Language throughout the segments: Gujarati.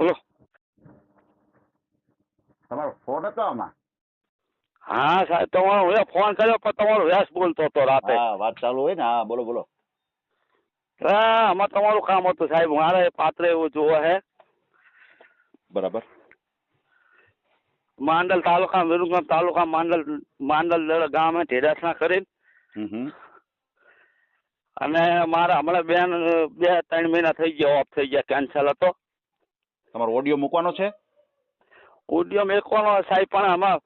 બોલો. તમારો ફોન હતો આમાં? હા સાહેબ તમારો હવે ફોન કર્યો પણ તમારો વ્યાસ બોલતો હતો રાતે. હા વાત ચાલુ હોય ને હા બોલો બોલો. હા આમાં તમારું કામ હતું સાહેબ મારે પાત્ર એવું જોવા હે. બરાબર. માંડલ તાલુકા વિરુગામ તાલુકા માંડલ માંડલ ગામે ઢેરાસના કરીને. અને મારા હમણાં બેન બે ત્રણ મહિના થઈ ગયા ઓફ થઈ ગયા કેન્સલ હતો. તમારો ઓડિયો મૂકવાનો છે? ઓડિયો મેકવાનો સાહેબ પણ આમાં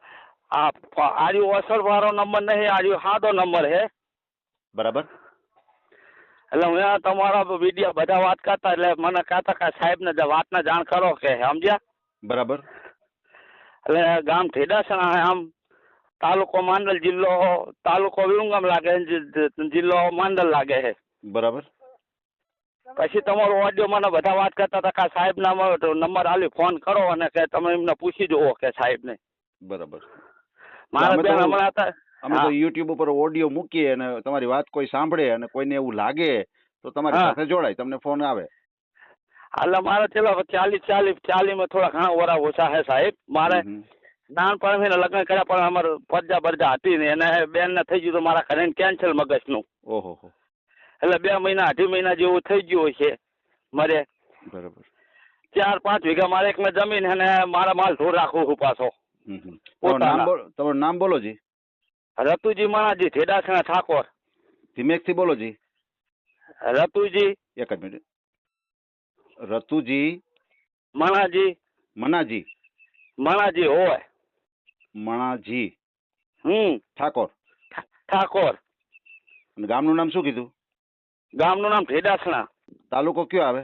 આ આર્યો અસર વાળો નંબર નહીં આર્યો સાદો નંબર હે બરાબર. એટલે હું આ તમારા વીડિયો બધા વાત કરતા એટલે મને કહેતા કે સાહેબને જ વાતને જાણ કરો કે સમજ્યા? બરાબર. એટલે ગામ ઠેડાસણા આમ તાલુકો માંડલ જિલ્લો તાલુકો વિરુંગામ લાગે છે, જિ- જિલ્લો માંડલ લાગે છે. બરાબર. પછી તમારો ઓડિયો મને બધા વાત કરતા હતા કે સાહેબ ના નંબર આલી ફોન કરો અને કે તમે એમને પૂછી જુઓ કે સાહેબને. બરાબર. મારા બેન હમણાં હતા. અમે તો યુટ્યુબ ઉપર ઓડિયો મૂકીએ અને તમારી વાત કોઈ સાંભળે અને કોઈને એવું લાગે તો તમારી સાથે જોડાય તમને ફોન આવે. એટલે મારે છેલ્લા ચાલીસ ચાલીસ ચાલીસમાં થોડા ઘણા ઓરા ઓછા હે સાહેબ. મારે હમ હમ. નાનપણ મેં લગ્ન કર્યા પણ અમારે પરજા બરજા હતી ને એને બેન ને થઈ ગયું તો મારા ઘરે કેન્સલ મગજનું. ઓહો એટલે બે મહિના અઢી મહિના જેવું થઈ ગયું છે મારે. બરાબર. ચાર પાંચ વીઘા મારે એક જમીન અને મારા માલ ઢોર રાખું છું પાછો. તમારું નામ બોલો તમારું નામ બોલો જી. રતુજી માણાજી ઠેડાસણા ઠાકોર. ધીમેકથી બોલો જી. રતુજી. એક જ મિનિટ. રતુજી. માણાજી. મનાજી માણાજી હોય. મણાજી. હમ. ઠાકોર. ઠાકોર. અને ગામનું નામ શું કીધું? ગામનું નામ ઢેડાસણા તાલુકો કયો આવે?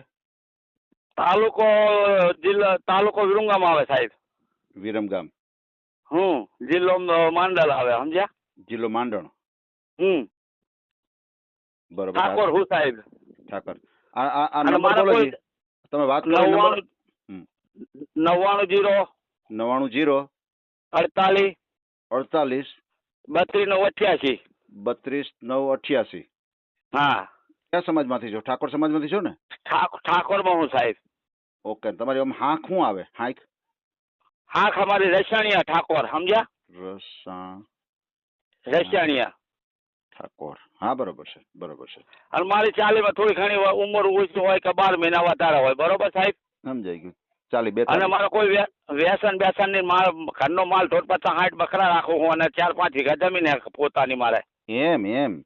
તાલુકો જિલ્લા તાલુકો વિરમગામ આવે સાહેબ. વિરમગામ. હમ જિલ્લો માંડલ આવે સમજ્યા? જિલ્લો માંડણ. હમ. બરોબર ઠાકોર હું સાહેબ? ઠાકોર. આ આ આ નંબર બોલો તમે વાત કરો નંબર. નવ્વાણું જીરો નવ્વાણું જીરો અડતાલીસ અડતાલીસ બત્રીસ નવ અઠ્યાસી. બત્રીસ નવ અઠ્યાસી. હા. કયા સમાજમાંથી છો? ઠાકોર સમાજમાંથી છો ને? ઠાકોરમાં હું સાહેબ. ઓકે તમારી આમ હાંક શું આવે? હાંક? હાખ અમારી રસાણીયા ઠાકોર સમજ્યા? રસા રસાણીયા ઠાકોર. હા બરોબર છે બરોબર છે. અને મારી ચાલીમાં થોડી ઘણી ઉંમર ઓછી હોય કે બાર મહિના વધારે હોય બરોબર સાહેબ? સમજાઈ ગયું. ચાલી બે અને મારો કોઈ વ્ય- વ્યસન બેસનની માલ ઘરનો માલ ઢોર પચાસ સાઠ બકરા રાખું હું અને ચાર પાંચ વીઘા જમીન પોતાની મારે. એમ એમ.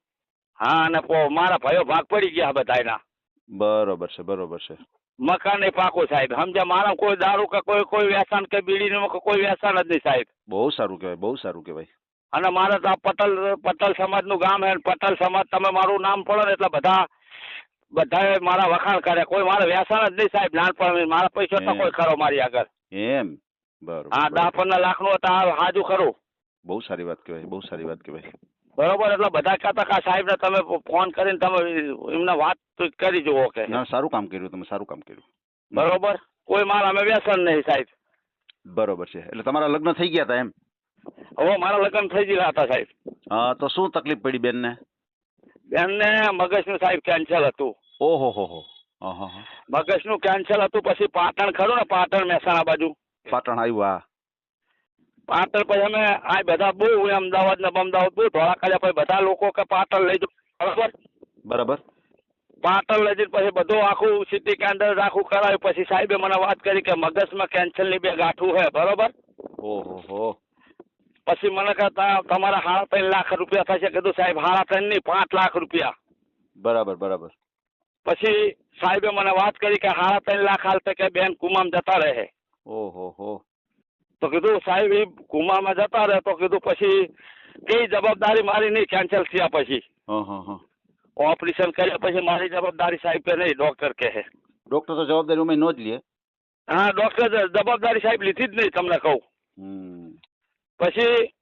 હા અને મારા ભાઈઓ ભાગ પડી ગયા બધા એના બરોબર છે બરોબર છે. મકાન નહીં પાકું સાહેબ. સમજ્યા મારા કોઈ દારૂ કે કોઈ કોઈ વ્યસન કે બીડીનું કે કોઈ વ્યસન જ નહીં સાહેબ. બહુ સારું કહેવાય બહુ સારું કહેવાય. અને મારે તો પટલ પટેલ પટેલ સમાજનું ગામ હે પટલ સમાજ તમે મારું નામ પડો ને એટલે બધા બધાએ મારા વખાણ કરે કોઈ મારે વ્યસન જ નહીં સાહેબ નાનપણ મારા પૈસા તો કોઈ ખરો મારી આગળ. એમ. બરોબર હા દસ પંદર લાખ લાખનું હતા હાજુ ખરું. બહુ સારી વાત કહેવાય બહુ સારી વાત કહેવાય. બરોબર એટલે બધા કહેતા કે સાહેબ ને તમે ફોન કરીને તમે એમને વાત કરી જુઓ કે. ના સારું કામ કર્યું તમે સારું કામ કર્યું. બરોબર? કોઈ માલ અમે વ્યસન નહીં સાહેબ. બરોબર છે. એટલે તમારા લગ્ન થઈ ગયા હતા એમ? હવે મારા લગ્ન થઈ ગયા હતા સાહેબ. હા તો શું તકલીફ પડી બેનને? બેનને મગજનું સાહેબ કેન્સલ હતું. ઓહો હો હો. હા. મગજનું કેન્સલ હતું પછી પાટણ ખરું ને પાટણ મહેસાણા બાજુ? પાટણ આવ્યું હા. પાટણ પછી અમે આ બધા બહુ અમદાવાદ ને અમદાવાદ બહુ ધોળા કર્યા પછી બધા લોકો કે પાટણ લઈ બરાબર બરોબર? બરાબર. પાટણ લઈ પછી બધું આખું સિટી કેન્દ્ર આખું કરાવ્યું પછી સાહેબે મને વાત કરી કે મગજમાં કેન્સરની બે ગાંઠું છે બરોબર? ઓહો હો પછી મને કહેતા તમારા સાડા ત્રણ લાખ રૂપિયા થશે. કીધું સાહેબ સાડા ત્રણ નહીં પાંચ લાખ રૂપિયા. બરાબર બરાબર. પછી સાહેબે મને વાત કરી કે સાડા ત્રણ લાખ હાલ કે બેન કુમામ જતા રહે. ઓહો હો તો કીધું સાહેબ એ કુમામાં જતા રહે. તો કીધું પછી કઈ જવાબદારી મારી નહીં કેન્સલ થયા પછી. હા હા હા. ઓપરેશન કર્યા પછી મારી જવાબદારી સાહેબ કે નહીં ડોક્ટર કહે. ડોક્ટર તો જવાબદારી અમે નો જ લે. હા ડોક્ટર જવાબદારી સાહેબ લીધી જ નહીં તમને કહું. પછી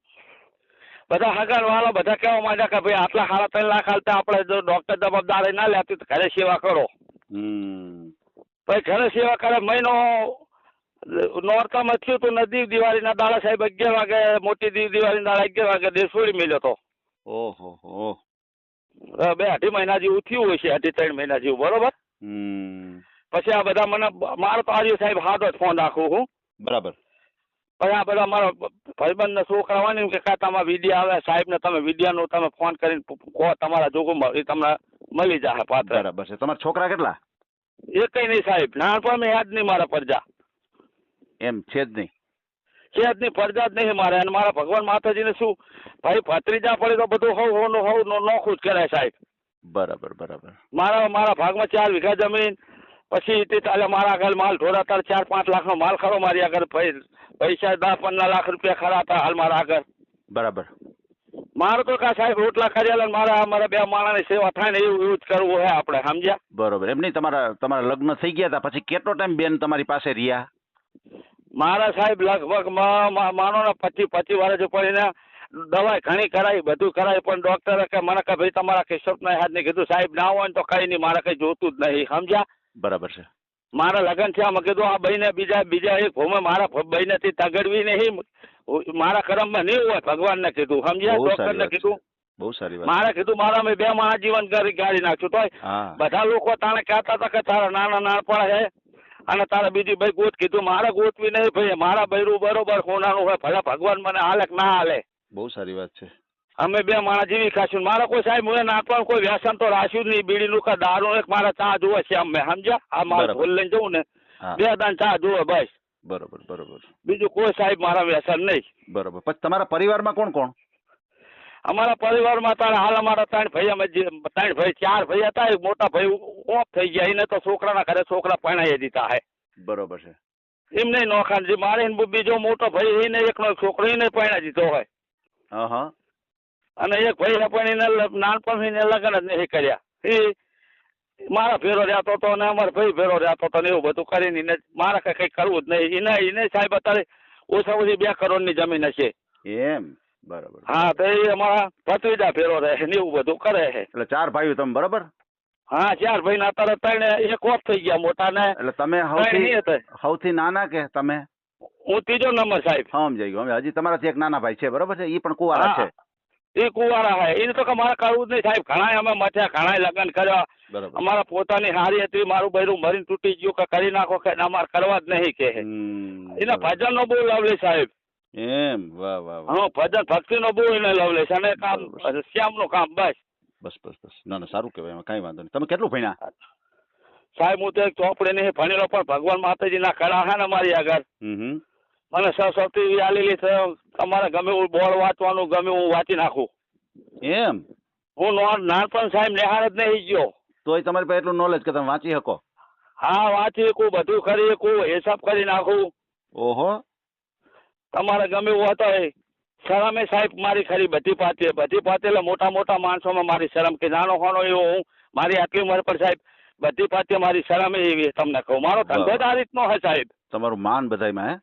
બધા હગાર વાળા બધા કહેવા માંડ્યા કે ભાઈ આટલા સારા ત્રણ લાખ હાલતા આપણે જો ડોક્ટર જવાબદારી ના લેતી તો ઘરે સેવા કરો. હમ. પછી ઘરે સેવા કરે મહિનો નોરતામાં થયું તો નદી દિવાળીના દાડા સાહેબ અગિયાર વાગે મોટી દીવ દિવાળીના દાડા અગિયાર વાગે દેસોડી મેલ્યો હતો ઓહો હો. બે અઢી મહિના જેવું થયું હોય છે અઢી ત્રણ મહિના જેવું બરોબર? પછી આ બધા મને મારો તો આજે સાહેબ હાથો જ ફોન રાખું હું. બરાબર. પછી આ બધા મારા ભાઈબંધ ને છોકરા હોય કે કા તમારા વિડીયા આવે સાહેબ ને તમે વીડિયો નો તમે ફોન કરીને કહો તમારા જોગમાં એ તમને મળી જાય પાત્ર. બરાબર છે. તમારા છોકરા કેટલા? એ કઈ નહીં સાહેબ નાનપણ યાદ નહીં મારા પરજા એમ છે જ નહીં. છે જ નહીં ફરજાદ જ નહીં મારે. અને મારા ભગવાન માતાજીને શું? ભાઈ ભત્રીજા પડે તો બધું હવ હવનું હવનું નોખું જ કરાય સાહેબ. બરાબર બરાબર. મારા મારા ભાગમાં ચાર વીઘા જમીન પછી તે તાલે મારા આગળ માલ ઢોરા તાર ચાર પાંચ લાખનો માલ ખરો મારી આગળ. ભાઈ પૈસા દસ પંદર લાખ રૂપિયા ખરા હતા હાલ મારા આગળ. બરાબર. મારે તો કા સાહેબ રોટલા કર્યા મારા મારા બે માણસની સેવા થાય ને એવું એવું જ કરવું હોય આપણે સમજ્યા? બરોબર. એમ નહીં તમારા તમારા લગ્ન થઈ ગયા હતા પછી કેટલો ટાઈમ બેન તમારી પાસે રહ્યા? મારા સાહેબ લગભગ મ- મ- માનો ને પચીસ પચીસ વર્ષ પડીને દવાઈ ઘણી કરાવી બધું કરાવી પણ ડોક્ટરે કે મને કે ભાઈ તમારા કિશોરના હાથને કીધું સાહેબ ના હોય ને તો કઈ નહીં મારે કઈ જોતું જ નહીં. સમજ્યા? બરાબર છે. મારા લગ્ન છે મેં કીધું આ બહીને બીજા બીજા એક ભૂમે મારા બહીનેથી તગડવી નહીં. મારા કરમમાં નહીં હોય. ભગવાનને કીધું. સમજ્યા? ડોક્ટર ને ડોક્ટરને કીધું. બહુ સારી વાત મારે કીધું મારા મેં બે મારા જીવન કરી ગાડી નાખ્યું તો બધા લોકો તાણે કહેતા હતા કે તારા નાના નાનપણ છે અને તારે બીજી ભાઈ ગોત કીધું મારે ગોતવી નહીં ભાઈ મારા બૈરું બરોબર કોનાનું હોય ભલે ભગવાન મને હાલે કે ના હાલે. બહુ સારી વાત છે. અમે બે માણસ જીવી ખાશું. મારે કોઈ સાહેબ હું નાખવાનું કોઈ વ્યસન તો રાખ્યું જ નહીં. બીડીનું કે દારૂ એક મારા ચા જોવે છે અમે સમજ્યા? આ બરાબર. ભૂલ લઈને જવું ને. બે દાન ચા જોવે બસ. બરોબર બરોબર. બીજું કોઈ સાહેબ મારા વ્યસન નહીં. બરોબર. પછી તમારા પરિવારમાં કોણ કોણ? અમારા પરિવારમાં તારે હાલ અમારા ત્રણ ભાઈ અમે ત્રણ ભાઈ ચાર ભાઈ હતા એક મોટા ભાઈ ઓફ થઈ ગયા. એને તો છોકરાના ઘરે છોકરા પરણાવી દીધા હે. બરોબર છે. એમ નહીં નોખાન જે મારે બીજો મોટો ભાઈ એને એકનો છોકરો એને પરણાવી દીધો હોય હા હા. અને એક ભાઈ પણ એને નાનપણથી લગ્ન જ નહીં કર્યા. એ મારા ભેરો રહેતો હતો અને અમારા ભાઈ ભેરો રહેતો હતો ને એવું બધું કરીને એને મારે કઈ કઈ કરવું જ નહીં. એને એને સાહેબ અત્યારે ઓછા ઓછી બે કરોડની જમીન હશે. એમ? બરાબર. હા તો એ અમારા ભત્રીજા ફેરો રહે ને એવું બધું કરે છે. એટલે ચાર ભાઈઓ તમે બરાબર? હા ચાર ભાઈ ના અત્યારે ત્રણ એક ઓફ થઈ ગયા મોટા ને એટલે તમે સૌથી સૌથી નાના કે તમે? હું ત્રીજો નંબર સાહેબ. સમજાઈ ગયો. હજી તમારાથી એક નાના ભાઈ છે બરોબર છે? એ પણ કુવારા છે. એ કુવારા હે એને તો કે મારે કરવું જ નહીં સાહેબ. ઘણા અમે મથ્યા ઘણા લગ્ન કર્યા. અમારા પોતાની હારી હતી મારું બૈરું મરીને તૂટી ગયું કે કરી નાખો કે અમારે કરવા જ નહીં કે એના. ભજન નો બહુ લવલી સાહેબ. એમ વાહ વાહ હા ભજન ભક્તિ નો બહુ એને લવલી છે અને કામ શ્યામનું કામ બસ. બસ બસ બસ. ના ના સારું કહેવાય એમાં કઈ વાંધો નહીં. તમે કેટલું ભણ્યા? સાહેબ હું તો એક ચોપડી નહીં ભણેલો પણ ભગવાન માતાજીના કળા છે ને મારી આગળ. મને સરસ્વતી આલેલી છે તમારે ગમે હું બોર્ડ વાંચવાનું ગમે હું વાંચી નાખું. એમ? હું નો- નાનપણ સાહેબ નિહાળ જ નહીં ગયો. તોય તમારી પાસે એટલું નોલેજ કે તમે વાંચી શકો? હા વાંચી શકું બધું કરી શકું હિસાબ કરી નાખું. ઓહો. તમારે ગમે એવું હતો એ શરમે સાહેબ મારી ખરી બધી પાતી બધી પાતી એટલે મોટા મોટા માણસોમાં મારી શરમ કે નાનો હોનો એવો હું મારી આટલી ઉંમર પર સાહેબ બધી પાતી મારી શરમ એવી તમને કહું. મારો ધંધો જ આ રીતનો હે સાહેબ. તમારું માન બધાયમાં હે?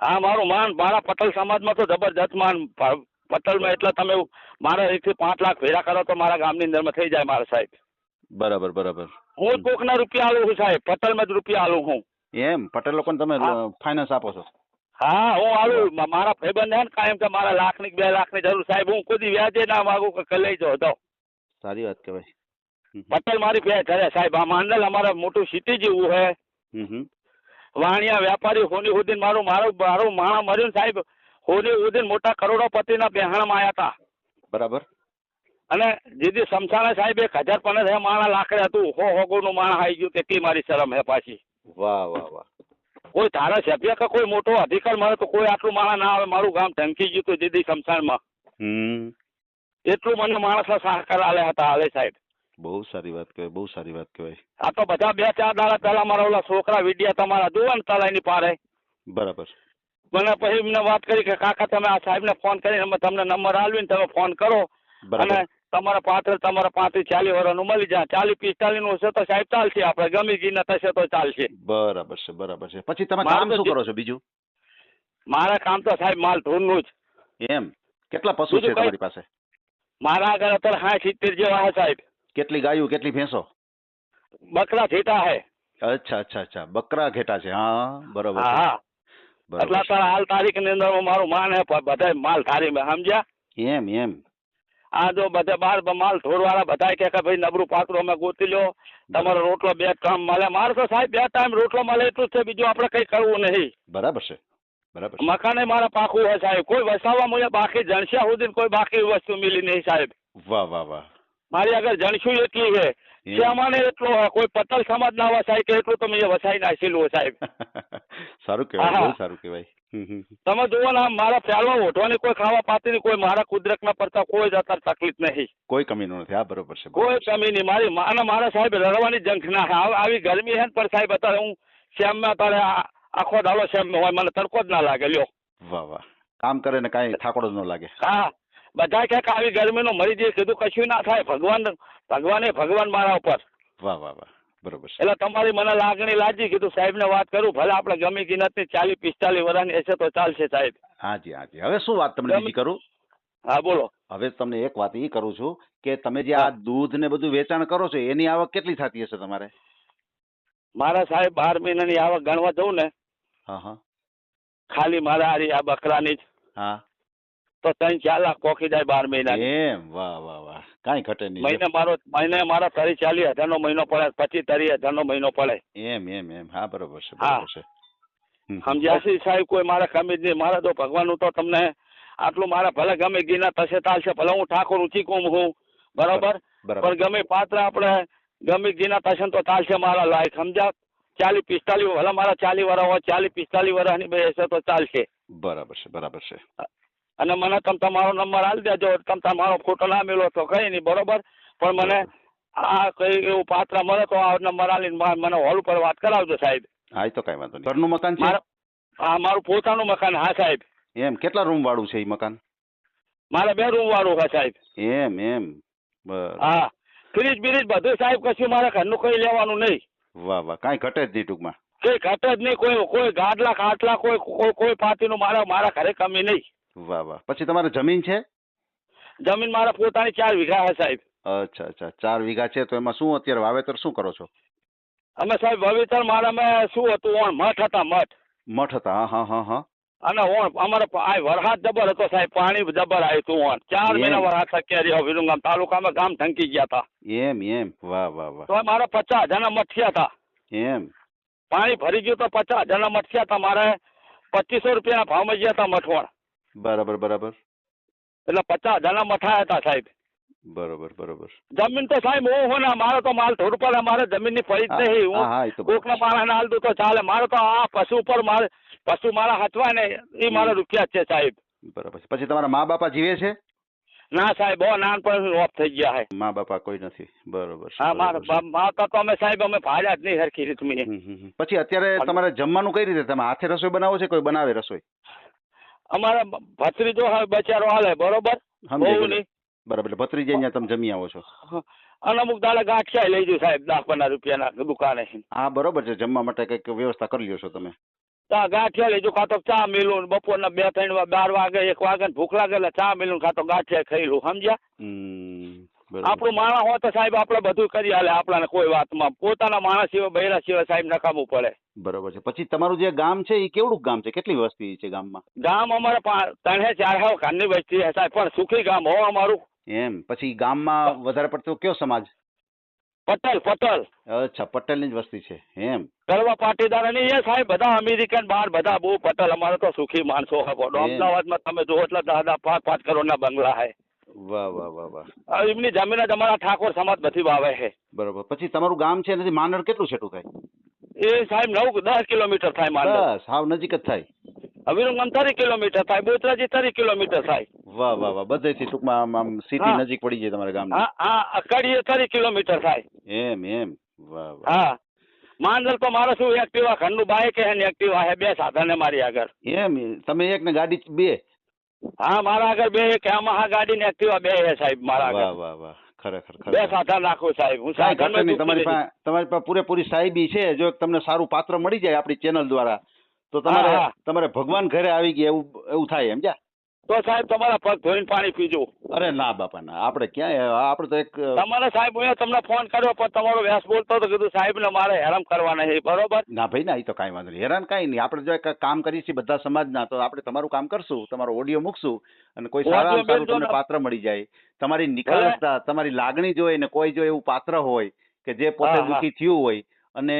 હા મારું માન મારા પટેલ સમાજમાં તો જબરજસ્ત માન પટલમાં એટલે તમે મારા એકથી પાંચ લાખ ભેગા કરો તો મારા ગામની અંદરમાં થઈ જાય મારા સાહેબ. બરાબર બરાબર. હું કોકના રૂપિયા આલું છું સાહેબ પટેલમાં જ રૂપિયા આલું હું. એમ? પટેલ લોકોને તમે. ફાઇનાન્સ આપો છો? હા હું આલું મારા ભાઈબંધ હે ને કાયમ કે મારા લાખની બે લાખની જરૂર. સાહેબ હું કોઈ વ્યાજે ના માગું કે લઈ જાઉં તો સારી વાત કહેવાય. પટેલ મારી પે ઘરે સાહેબ આ માંડલ અમારે મોટું સિટી જેવું હે. વાણિયા વેપારી હોની ઉદીન મારું મારું મારું માણા મર્યું ને સાહેબ હોની ઉદીન મોટા કરોડોપતિના બેહાણમાં આવ્યા હતા બરાબર. અને જીદી સમસાણા સાહેબ એક હજાર પંદર હે માણા લાકડે હતું. હો હોગોનું માણા આવી ગયું. તેટલી મારી શરમ હે પાછી. વાહ વાહ વાહ. કોઈ ધારાસભ્ય કે કોઈ મોટો અધિકાર મળે તો કોઈ આટલું માણસ ના આવે મારું ગામ ઢંકી ગયું હતું સમસાણમાં હમ. એટલું મને માણસના સહકાર આલે હતા હાલે સાહેબ. બહુ સારી વાત કહેવાય બહુ સારી વાત કહેવાય. આ તો બધા બે ચાર દાડા પહેલા મારા ઓલા છોકરા વિડિયા તમારા જુઓ ને તલાઈની પારે. બરાબર. મને પછી એમને વાત કરી કે કાકા તમે આ સાહેબને ફોન કરીને તમને નંબર આલવી ને તમે ફોન કરો. બરાબર. અને તમારા પાત્ર તમારા પાંત્રીસ ચાલીસ વર્ષનું મળી જાય. ચાલીસ પિસ્તાલીસનું હશે તો સાહેબ ચાલશે આપણે. ગમી ગીને થશે તો ચાલશે. બરાબર છે બરાબર છે. પછી તમે કામ શું કરો છો બીજું? મારા કામ તો સાહેબ માલ ઢોરનું જ. એમ? કેટલા પશુ છે તમારી પાસે? મારા આગળ અત્યારે હા સિત્તેર જેવા હે સાહેબ. કેટલી ગાયું કેટલી ભેંસો? બકરા ઘેટા હે અચ્છા અચ્છા અચ્છા. બકરા ઘેટા છે. હા બરોબર હા એટલે હાલ તારીખની અંદર મારું માન હે બધા બધાય માલ ધારી સમજ્યા? એમ એમ. આ જો બધા બાર માલ ઢોરવાળા બધા કે કે ભાઈ નબળું પાત્રો અમે ગોતી લો તમારો રોટલો બે ટાઈમ મળે. મારે તો સાહેબ બે ટાઈમ રોટલો મળે એટલું જ છે બીજું આપણે કઈ કરવું નહીં. બરાબર છે. બરાબર મકાને મારા પાકું હોય સાહેબ. કોઈ વસાવવા મળે બાકી જણસ્યા સુધી કોઈ બાકી વસ્તુ મિલી નહીં સાહેબ. વાહ વાહ વાહ. મારી આગળ જણશું એટલી છે. શ્યામાને એટલો હોય કોઈ પટેલ સમાજ ના વસાય કે એટલું તમે વસાઈ નાખેલું હોય સાહેબ. સારું કહેવાય. સારું કહેવાય. તમે જુઓ ને મારા પ્યાલમાં ઓઢવાની કોઈ ખાવા પાતીની કોઈ મારા કુદરતના પડતા કોઈ જ અત્યારે તકલીફ નહીં. કોઈ કમી નથી આ બરોબર છે કોઈ કમી નહીં. મારી માને મારા સાહેબ રડવાની જંખ ના. આવ- આવી ગરમી હે ને પણ સાહેબ અત્યારે હું શ્યામમાં અત્યારે આખો દાડો શ્યામમાં હોય મને તડકો જ ના લાગે લ્યો. વાહ વાહ. કામ કરે ને કાંઈ થાકડો જ ન લાગે. હા. બધા કહે કે આવી ગરમીનો મરી જઈએ કીધું કશું ના થાય. ભગવાન ભગવાને ભગવાન મારા ઉપર. વાહ વાહ વાહ. બરોબર એટલે તમારી મને લાગણી લાજી કીધું સાહેબને વાત કરું ભલે આપણે ગમી કિંમતની ચાલીસ પિસ્તાલીસ વર્ષની હશે તો ચાલશે સાહેબ. હાજી હાજી. હવે શું વાત તમને બીજી કરું? હા બોલો. હવે તમને એક વાત એ કરું છું કે તમે જે આ દૂધ ને બધું વેચાણ કરો છો એની આવક કેટલી થતી હશે તમારે? મારા સાહેબ બાર મહિનાની આવક ગણવા જવું ને. હા હા. ખાલી મારા આ બકરાની જ. હા. તો ત્રણ ચાર લાખ પોખી જાય બાર મહિના એમ વાહ વાહ વાહ. કાંઈ ઘટે નહીં. મહિને મારો મહિને મારા તરી ચાલી હજારનો મહિનો પડે પચીસ તરી હજારનો મહિનો પડે. એમ એમ એમ. હા બરોબર છે બરોબર છે. સાહેબ કોઈ મારા કમી જ નહીં. મારા તો ભગવાનનું તો તમને આટલું મારા ભલે ગમે ગીના તસે ચાલશે ભલે હું ઠાકોર ઊંચી કોમ હું બરોબર? પણ ગમે પાત્ર આપણે ગમે ગીના તસે તો ચાલશે મારા લાયક. સમજ્યા? ચાલીસ પિસ્તાલીસ ભલે મારા ચાલી વર્ષ હોય ચાલી પિસ્તાલીસ વર્ષની બે હશે તો ચાલશે. બરાબર છે બરાબર છે. અને મને તમે તમારો નંબર આપી દેજો. તમે તમારો ફોટો ના મેળવો તો કઈ નહીં બરોબર? પણ મને આ કઈ એવું પાત્ર મળે તો આ નંબર આલીને મને હોલ ઉપર વાત કરાવજો સાહેબ. હા એ તો કાંઈ વાંધો નહીં ઘરનું મકાન છે? હા મારું પોતાનું મકાન હા સાહેબ. એમ કેટલા રૂમ વાળું છે એ મકાન? મારે બે રૂમ વાળું હા સાહેબ. એમ એમ. હા. ફ્રીજ બ્રીજ બધું સાહેબ કશું મારે ઘરનું કઈ લેવાનું નહીં વાહ વાહ કાંઈ ઘટે જ નહીં ટૂંકમાં. કઈ ઘટે જ નહીં કોઈ કોઈ ગાડલા ખાટલા કોઈ કોઈ કોઈ પાર્ટીનું મારા મારા ઘરે કમી નહીં વાહ વાહ. પછી તમારે જમીન છે? જમીન મારા પોતાની ચાર વીઘા છે સાહેબ. અચ્છા અચ્છા. ચાર વીઘા છે તો એમાં શું અત્યારે વાવેતર શું કરો છો? અમે સાહેબ વાવેતર મારા મેં શું હતું? ઓણ મઠ હતા મઠ. મઠ હતા. હા હા હા અને ઓણ અમારે આ વરસાદ જબર હતો સાહેબ. પાણી જબર આવ્યું હતું ઓણ. ચાર મહિના વરસાદ થક્યા રહ્યો વિરુંગામ તાલુકામાં ગામ ઢંકી ગયા હતા. એમ એમ. વાહ વાહ વાહ. તો મારા પચાસ હજારના મઠિયા હતા. એમ. પાણી ભરી ગયું તો પચાસ હજારના મઠિયા હતા. મારે પચીસો રૂપિયાના ભાવમાં ગયા હતા મઠવણ. બરાબર બરાબર. એટલે પચાસ જણા મઠાયા હતા સાહેબ. બરોબર બરોબર. જમીન તો સાહેબ હું હું ને મારો તો માલ થોડું પડે મારે જમીનની પડી જ નહીં હું. કોક એ મારા કોકના હાલતું તો ચાલે. મારો તો આ પશુ ઉપર મારે પશુ મારા હાથવા ને એ મારા રૂપિયા છે સાહેબ. બરાબર પછી તમારા મા બાપા જીવે છે? ના સાહેબ બહુ નાનપણ ઓફ થઈ ગયા છે. મા બાપા કોઈ નથી. બરોબર હા મારા માતા તો અમે સાહેબ અમે ભાડ્યા જ નહીં હમ, હમ. પછી અત્યારે તમારે જમવાનું કઈ રીતે? તમે હાથે રસોઈ બનાવો છે કોઈ બનાવે રસોઈ? અમારા ભત્રીજો હવે બચારો હાલે બરોબર? બહુ બરાબર એટલે ભત્રીજે અહીંયા તમે જમી આવો છો. અને અમુક દાડે ગાંઠિયા લઈ જઉં સાહેબ દસ પંદર રૂપિયાના દુકાને. હા બરોબર છે. જમવા માટે કંઈક વ્યવસ્થા કરી લ્યો છો તમે. તા ગાંઠિયા લેજો ખાતો કાં તો ચા મેલું બપોરના બે ત્રણ બાર વાગે એક વાગે ભૂખ લાગે એટલે ચા મેલું કાં તો ગાંઠિયા ખાઈ લઉં સમજ્યા. આપણું માણસ હોય તો સાહેબ આપણે બધું કરી હાલે આપણાને કોઈ વાતમાં. પોતાના માણસ સિવાય બૈરા સિવાય સાહેબ નકામું પડે. બરોબર છે. પછી તમારું જે ગામ છે એ કેવડું ગામ છે? કેટલી વસ્તી છે ગામમાં? ગામ અમારે ત્રણે ચાર હાવ ઘરની વસ્તી છે સાહેબ પણ સુખી ગામ હો અમારું. એમ. પછી ગામમાં વધારે પડતો કયો સમાજ? પટેલ પટેલ. અચ્છા પટેલની જ વસ્તી છે. એમ. કરવા પાટીદાર અને એ સાહેબ બધા અમેરિકન બહાર બધા બહુ પટેલ. અમારે તો સુખી માણસો હે. અમદાવાદમાં તમે જો એટલે દાદા પાંચ પાંચ કરોડના બંગલા હે. વાહ વાહ વાહ વાહ. એમની જમીન જ અમારા ઠાકોર સમાજ બધી વાવે છે. બરોબર. પછી તમારું ગામ છે એનાથી માનડ કેટલું છેટું થાય? એ સાહેબ નવ દસ કિલોમીટર થાય મારે સાવ નજીક જ થાય. અવિરંગમ ત્રીસ કિલોમીટર થાય બોતરાજી ત્રીસ કિલોમીટર થાય. વાહ વાહ વાહ બધેથી ટૂંકમાં આમ આમ સિટી નજીક પડી જાય તમારા ગામની. હા હા અકડીએ ત્રીસ કિલોમીટર થાય. એમ એમ. વાહ વાહ. હા. માંડલ તો મારે શું એક્ટિવા ઘરનું બાઇક હે ને એક્ટિવા હે બે સાધન હે મારી આગળ. એમ તમે એક ને ગાડી બે. હા મારા આગળ બે એક યામાહા ગાડી ને એક્ટિવા બે હે સાહેબ મારા વાહ આગળ. વાહ વાહ. ખરેખર બે ખરેખર સાધન રાખું સાહેબ હું કાંઈ ઘટે નહીં. તમારી પાસે તમારી પાસે પૂરેપૂરી સાહેબી છે. જો તમને સારું પાત્ર મળી જાય આપણી ચેનલ દ્વારા તો તમારે હા. તમારે ભગવાન ઘરે આવી ગયા એવું એવું થાય એમ જા. તો સાહેબ તમારા પગ ધોઈને પાણી પીજો. અરે ના બાપા ના. આપણે ક્યાં આપણે તો એક તમારા સાહેબ હું તમને ફોન કર્યો પણ તમારો વ્યાસ બોલતો તો કીધું સાહેબ ને મારે હેરાન કરવાના છે. બરોબર? ના ભાઈ ના એ તો કાંઈ વાંધો નહીં. હેરાન કાંઈ નહીં. આપણે જો એક કામ કરીએ છીએ બધા સમાજના તો આપણે તમારું કામ કરશું તમારો ઓડિયો મૂકશું અને કોઈ સારા સારું તમને પાત્ર મળી જાય. તમારી નિખાલસતા તમારી લાગણી જોઈ ને કોઈ જો એવું પાત્ર હોય કે જે પોતે. દુઃખી થયું હોય અને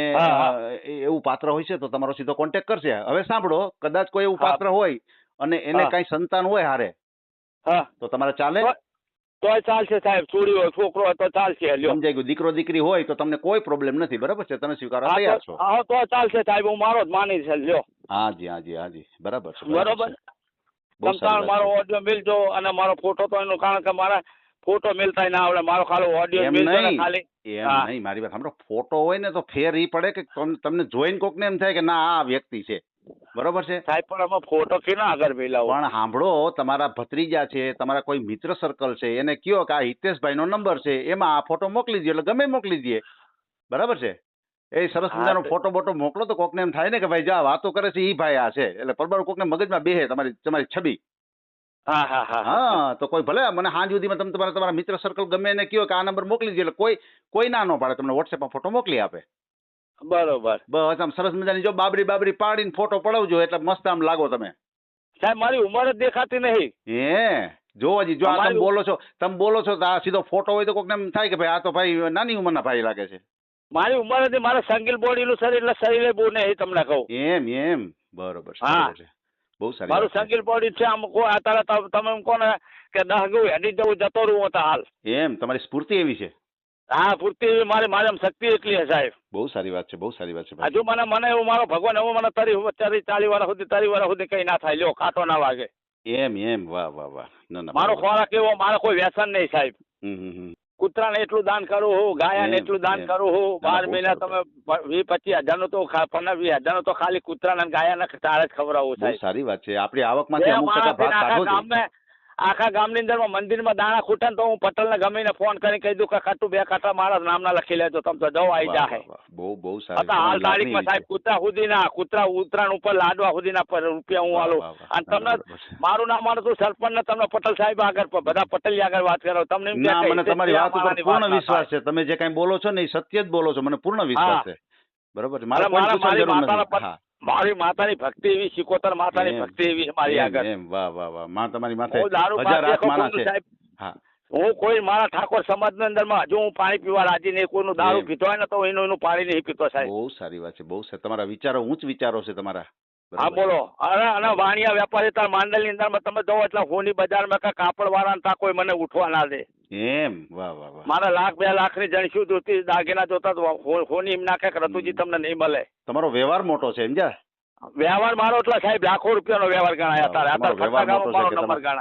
એવું પાત્ર હોય છે તો તમારો સીધો કોન્ટેક્ટ કરશે. હવે સાંભળો કદાચ કોઈ એવું પાત્ર હોય અને એને કઈ સંતાન હોય હારે? હા. તો તમારે ચાલે? તો- ચાલશે સાહેબ છોડી હોય છોકરો હોય તો ચાલશે સમજાઈ ગયું. દીકરો દીકરી હોય તો તમને કોઈ પ્રોબ્લેમ નથી બરાબર છે? તમે સ્વીકારવા તૈયાર છો? હા તો ચાલશે સાહેબ હું મારો જ માની છે લ્યો. હાજી હાજી હાજી. બરાબર છે બરોબર વાત મારો. ઓડિયો મિલજો અને મારો ફોટો તો એનો કારણ કે મારા ફોટો મિલતા ના આવડે. મારો ખાલી ઓડિયો મિલજો ખાલી. એમ નહીં. મારી વાત સાંભળો. ફોટો હોય ને તો ફેર ઈ પડે કે તમ- તમને જોઈને કોકને એમ થાય કે ના આ વ્યક્તિ છે. બરોબર છે? સાહેબ પણ અમે ફોટો કેનો આગળ મિલાવો? પણ સાંભળો તમારા ભત્રીજા છે તમારા કોઈ મિત્ર સર્કલ છે એને કયો કે આ હિતેશભાઈ નો નંબર છે એમાં આ ફોટો મોકલી દે એટલે ગમે મોકલી દે બરાબર છે? એ સરસ મજાનો ફોટો બોટો મોકલો તો કોકને એમ થાય ને કે ભાઈ જા વાતો કરે છે ઈ ભાઈ આ છે. એટલે પરબાર કોકને મગજમાં બેહે તમારી તમારી છબી. હા હા હા હા. તો કોઈ ભલે મને સાંજ સુધીમાં તમે તમારા તમારા મિત્ર સર્કલ ગમે એને કયો કે આ નંબર મોકલી દે એટલે કોઈ કોઈ ના ન પાડે તમને વોટ્સએપમાં ફોટો મોકલી આપે. બરોબર. બસ આમ સરસ મજાની જો બાબરી બાબરી પાડીને ફોટો પડાવજો એટલે મસ્ત આમ લાગો તમે. સાહેબ મારી ઉંમર જ દેખાતી નહીં. હે? જો હજી જો આ તમે બોલો છો તમે બોલો છો તો આ સીધો ફોટો હોય તો કોકને એમ થાય કે ભાઈ આ તો ભાઈ નાની ઉંમરના ભાઈ લાગે છે. મારી ઉંમર હતી મારા સંગીલ બોડીનું શરીર એટલે શરીરે બહુ નહીં તમને કહું. એમ એમ. બરોબર હા. છે. બહુ સારી મારું સંગીલ બોડી છે આમ કો આ તારા તમે કોને કે દહ ગયું હેડી જવું જતો રહું હતા હાલ. એમ તમારી સ્ફૂર્તિ એવી છે. હા પૂરતી મારી મારી શક્તિ એટલી છે સાહેબ. બહુ સારી વાત છે બહુ સારી વાત છે હજુ મને મને એવું મારો ભગવાન એવું મને તારી તરી ચાલી વર્ષ સુધી તારી વર્ષ સુધી કઈ ના થાય. લ્યો કાંટો ના વાગે. એમ એમ વાહ વાહ વાહ. ના ના મારો ખોરાક એવો મારો કોઈ વ્યસન નહીં સાહેબ. કૂતરાને એટલું દાન કરું હું ગાયાને ને એટલું દાન કરું હું. બાર મહિના તમે વીસ પચીસ હજારનું તો પંદર વીસ હજારનું તો ખાલી કૂતરાને ગાયા ગાયાને તારે જ ખવડાવવું સાહેબ. સારી વાત છે. આપણી આવકમાંથી અમુક ટકા ભાગ ગામને આખા ગામની અંદરમાં મંદિરમાં દાણા ખૂટે તો હું પટેલને ગમીને ફોન કરીને કહી દઉં કે ખાટું બે ખાટા મારા નામના લખી લેજો તમે તો દવા આવી જાહે. બહુ બહુ સારું હાલ તારીખમાં સાહેબ કૂતરા સુધીના કૂતરા ઉતરાણ ઉપર લાડવા સુધીના રૂપિયા હું વાહ. અને તમને મારું નામ માનું તું સરપંચ ને તમને પટેલ સાહેબ આગળ બધા પટેલ આગળ વાત કરો. તમને ના મને તમારી વાત ઉપર પૂર્ણ વિશ્વાસ છે. તમે જે કઈ બોલો છો ને એ સત્ય જ બોલો છો. મને પૂર્ણ વિશ્વાસ છે. બરોબર મારે મારા- મારી માતાના મારી માતાની ભક્તિ એવી શિકોતર માતાની ભક્તિ એવી મારી આગળ. વાહ વાહ વાહ. માં તમારી માથે હજાર હાથ માણા છે. સાહેબ. હા. હું કોઈ મારા ઠાકોર સમાજની અંદરમાં હજુ હું પાણી પીવા રાજી નહીં કોઈનું દારૂ પીતો હોય ને તો એનું એનું પાણી નહીં પીતો સાહેબ. બહુ સારી વાત છે બહુ સારી. તમારા વિચારો ઉચ્ચ વિચારો છે તમારા. હા બોલો. અરે અને વાણિયા વેપારી તાર માંડલની અંદર તમે જોવો એટલે હોની બજારમાં કે કાપડ વાળા તા કોઈ મને ઉઠવા ના દે. એમ? વાહ વાહ વાહ. મારા લાખ બે લાખની જણશું જોતી દાગીના જોતા હોની એમ નાખે કે રતુજી તમને નહીં મળે. તમારો વ્યવહાર મોટો છે સમજ્યા? વ્યવહાર મારો એટલે સાહેબ લાખો રૂપિયાનો વ્યવહાર ગણાય તમારો અત્યારે વ્યવહાર મોટો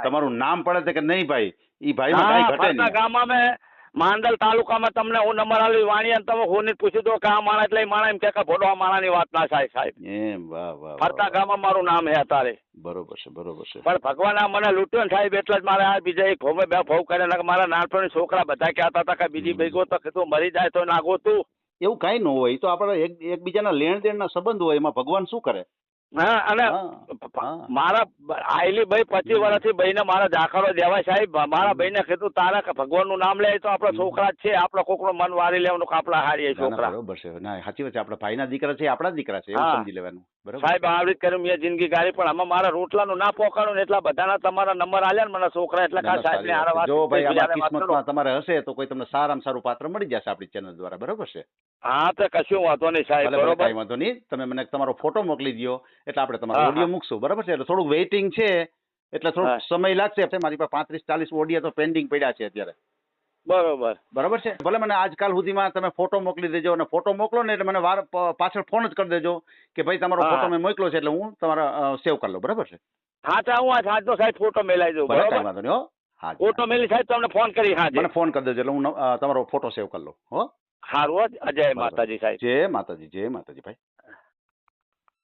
છે તમારું નામ પડે છે કે નહીં ભાઈ? ઈ ભાઈ માં કાંઈ ઘટે નહીં. ગામમાં મેં માંડલ તાલુકામાં તમને હું નંબર વાણી વાણિયા તમે હોની પૂછી દો કે આ માણા એટલે માણા એમ કે ભોડવા માણાની વાત ના થાય સાહેબ. એમ વાહ ફરતા ગામમાં મારું નામ હે અત્યારે. બરોબર છે બરોબર છે. પણ ભગવાન આ મને લૂંટ્યો ને સાહેબ એટલે જ મારે આ બીજા એક ભોમે બે ભોગ કરે મારા નાનપણની છોકરા બધા કહેતા હતા કે બીજી. ભેગો તો કીધું મરી જાય તો નાગો તું. એવું કાંઈ ન હોય તો આપણે એક એકબીજાના લેણ દેણના સંબંધ હોય એમાં ભગવાન શું કરે? હા અને. મારા આયલી ભાઈ પચીસ વર્ષથી ભાઈને મારા દાખલો દેવાય સાહેબ. મારા ભાઈને કીધું તારા ભગવાન ભગવાનનું નામ લે તો આપણા છોકરા જ છે. આપણા કોકનું મન વારી લેવાનું આપણા હારીએ ના, ના, છોકરા. બરોબર છે. ના સાચી વાત છે. આપણા ભાઈના દીકરા છે આપણા દીકરા છે. એવું સમજી લેવાનું. સાહેબ આવી રીતે કર્યું મેં જિંદગી ગાળી પણ આમાં મારા રોટલાનું ના પોકાણું ને એટલા બધાના તમારા નંબર આલ્યા ને મને છોકરા એટલે ના, સાહેબ ને હારા વાત જો ભાઈ કરો. કિસ્મતમાં તમારે હશે તો કોઈ તમને સારામાં સારું પાત્ર મળી જશે આપણી ચેનલ દ્વારા બરોબર છે? હા તો કશું વાંધો નહીં સાહેબ બરોબર? કઈ વાંધો નહીં. તમે મને તમારો ફોટો મોકલી દો એટલે આપણે તમારો ઓડિયો. મૂકશું બરોબર છે? એટલે થોડુંક વેઇટિંગ છે એટલે થોડો સમય લાગશે. મારી પાસે પાંત્રીસ ચાલીસ ઓડિયા તો પેન્ડિંગ પડ્યા છે અત્યારે. બરોબર. બરોબર છે? ભલે મને આજકાલ સુધીમાં તમે ફોટો મોકલી દેજો અને ફોટો મોકલો ને એટલે મને વાર પાછળ ફોન જ કરી દેજો કે ભાઈ તમારો ફોટો મેં મોકલો છે એટલે હું તમારા સેવ કરી લઉં. બરાબર છે? હા તો હું આ સાંજનો સાહેબ ફોટો મેલાઈ દઉં. બરાબર? કાંઈ વાંધો નહીં હો. હા ફોટો મેલી સાહેબ તમને ફોન કરી હા. મને ફોન કરી દેજો એટલે હું તમારો ફોટો સેવ કરી લઉં હો. સારું અજય માતાજી સાહેબ. જય માતાજી જય માતાજી ભાઈ.